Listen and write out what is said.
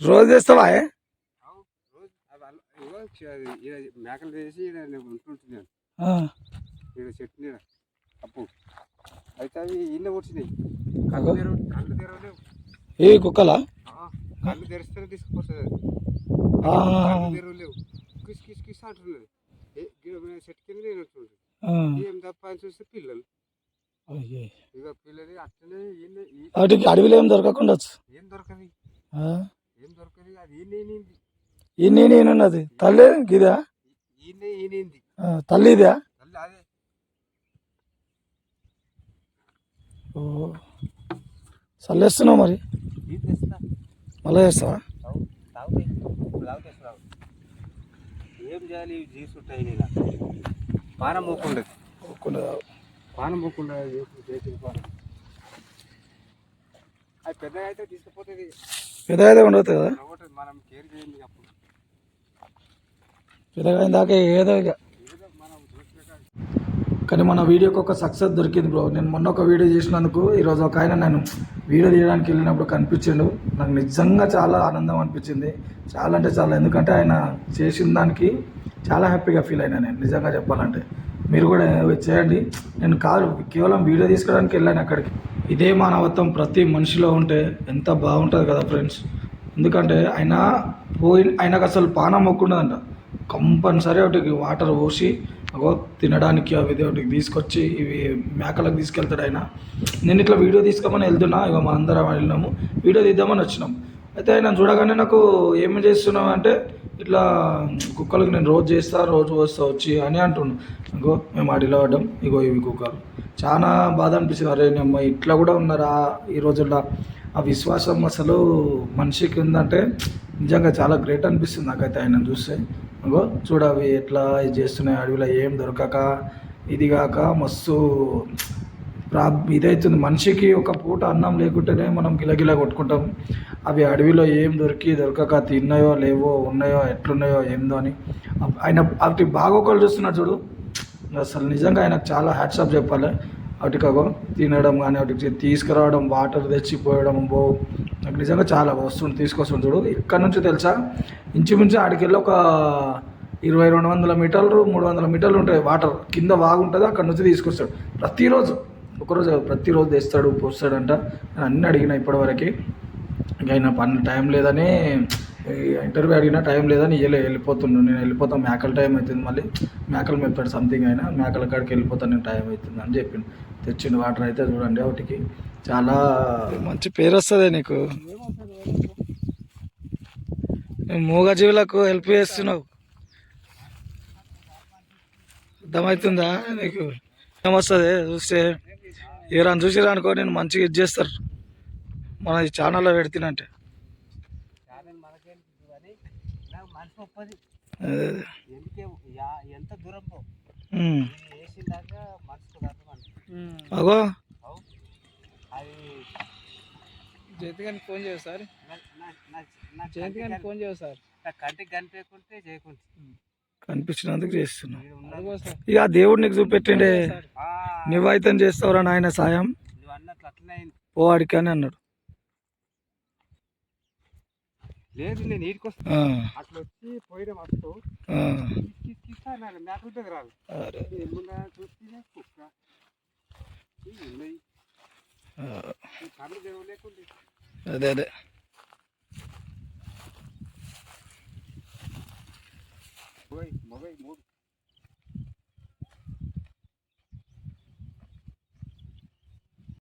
రోజు తెస్తావా మేకలు వేసి ఉంటుంటుంది చెట్టు నీడ అప్పు అయితే అవి వచ్చినాయి. కళ్ళు తెరవ కళ్ళు తెరవలేవు ఏ కుక్కలా కళ్ళు తెరిస్తేనే తీసుకుపోతుంది అది. ఆ, కళ్ళు తెరవలేవు కిస్ కిస్ కిస్ అంటున్నది ఏ, గిడ- మన చెట్టు కింద నేను. ఏం తప్ప అని చూస్తే పిల్లలు అయ్యే. ఇక పిల్లలు అట్లనే అడవిలో ఏం దొరకకుండా. ఏం దొరకది ఆ ఏం దొరకది అది ఈయనేనింది ఈ నేనున్నది తల్లి? ఇదా తల్లి అదే. ఓ. చల్లేస్తున్నావు మరి? ఇది మళ్ళీ చేస్తావా? ఏం చేయాలి? పానం పోకుండా. పానం అది పెద్దగా అయితే తీసుకుపోతుంది. పెద్దగా అయితే ఉండదు కదా పెద్దగా దాకా ఏదో ఇక. కానీ మన వీడియోకి ఒక సక్సెస్ దొరికింది బ్రో నేను మొన్న ఒక వీడియో చేసినందుకు ఈరోజు ఒక ఆయన నేను వీడియో తీయడానికి వెళ్ళినప్పుడు కనిపించిండు. నాకు నిజంగా చాలా ఆనందం అనిపించింది. చాలా అంటే చాలా. ఎందుకంటే ఆయన చేసిన దానికి చాలా హ్యాపీగా ఫీల్ అయినా నేను నిజంగా చెప్పాలంటే. మీరు కూడా చేయండి. నేను కాదు కేవలం వీడియో తీసుకోవడానికి వెళ్ళాను అక్కడికి. ఇదే మానవత్వం ప్రతి మనిషిలో ఉంటే ఎంత బాగుంటుంది కదా ఫ్రెండ్స్ ఎందుకంటే ఆయన పోయి ఆయనకు అసలు పానం మొక్కుండదంట కంపల్సరీ ఒకటికి వాటర్ పోసి అగో తినడానికి అవి ఇది ఒకటికి తీసుకొచ్చి ఇవి మేకలకు తీసుకెళ్తాడు ఆయన. నేను ఇట్లా వీడియో తీసుకోమని వెళ్తున్నా ఇక మనందరం వెళ్ళినాము వీడియో తీద్దామని వచ్చినాం. అయితే ఆయన చూడగానే నాకు ఏమి చేస్తున్నావు అంటే ఇట్లా కుక్కలకు నేను రోజు చేస్తా రోజు వస్తా వచ్చి అని అంటున్నాను ఇంకో మేము అడిలో పడ్డాం ఇగో ఇవి కుక్కలు. చాలా బాధ అనిపిస్తుంది. అరే అమ్మ ఇట్లా కూడా ఉన్నారా? ఈ రోజుల్లో ఆ విశ్వాసం అసలు మనిషికి ఉందంటే నిజంగా చాలా గ్రేట్ అనిపిస్తుంది నాకైతే ఆయన చూస్తే. ఇంకో చూడ అవి ఎట్లా ఇది చేస్తున్నాయి అడవిలో ఏం దొరకక ఇది కాక మస్తు ప్రా ఇదవుతుంది మనిషికి ఒక పూట అన్నం లేకుంటేనే మనం గిలగిల కొట్టుకుంటాం. అవి అడవిలో ఏం దొరికి దొరకక తిన్నాయో లేవో ఉన్నాయో ఎట్లున్నాయో ఏందో అని. ఆయన వాటి బాగోకలు చూస్తున్నాడు చూడు. అసలు నిజంగా ఆయనకు చాలా హ్యాట్సాప్ చెప్పాలి. వాటికగో తినడం కానీ వాటికి తీసుకురావడం వాటర్ తెచ్చిపోయడం బో. నాకు నిజంగా చాలా వస్తుంది తీసుకొస్తుంది చూడు. ఇక్కడ నుంచి తెలుసా? ఇంచుమించు ఆడికి వెళ్ళి ఒక ఇరవై రెండు వందల మీటర్లు మూడు వందల మీటర్లు ఉంటాయి వాటర్. కింద వాగుంటుంది అక్కడ నుంచి తీసుకొస్తాడు. ప్రతిరోజు ఒకరోజు ప్రతిరోజు తెస్తాడు పోస్తాడంట. నేను అన్నీ అడిగిన ఇప్పటివరకు. ఇంకా ఆయన పని టైం లేదని ఇంటర్వ్యూ అడిగినా టైం లేదని ఇయ్యలే వెళ్ళిపోతుండు. నేను వెళ్ళిపోతాను మేకల టైం అవుతుంది మళ్ళీ. మేకలు మెప్పాడు సంథింగ్ అయినా మేకల కాడికి వెళ్ళిపోతాను నేను టైం అవుతుంది అని చెప్పిండు. తెచ్చిండు వాటర్ అయితే చూడండి వాటికి. చాలా మంచి పేరు వస్తుంది నీకు. మూగజీవులకు హెల్ప్ చేస్తున్నావు. అర్థమవుతుందా నీకు? ఏమొస్తుంది చూస్తే ఎవరైనా చూసిరా అనుకో నేను మంచిగా ఇది చేస్తారు. మన ఈ ఛానల్లో పెడుతున్నంటే. చాలా మనకేం కానీ నాకు మనసు ఒప్పది. అదే ఎందుకే యా- ఎంత దూరం పో. ఉమ్. ఇది వేసిందాక మనసుకు అర్థం అగో. జయంతి గారికి ఫోన్ చేయవు సార్. నా- నా- నా- నా జయంతి కని- ఫోన్ చేయవు సార్. నా కంటికి కనిపించకుంటే కనిపించినందుకు చేస్తున్నా. ఇక ఆ దేవుడు నీకు చూపెట్టిండే. నువ్వైతే చేస్తావురా నాయన సాయం. పోవాడికి అని అన్నాడు. లేదు నేను అట్లా వచ్చి పోయిన అదే అదే. మొగై మూడు.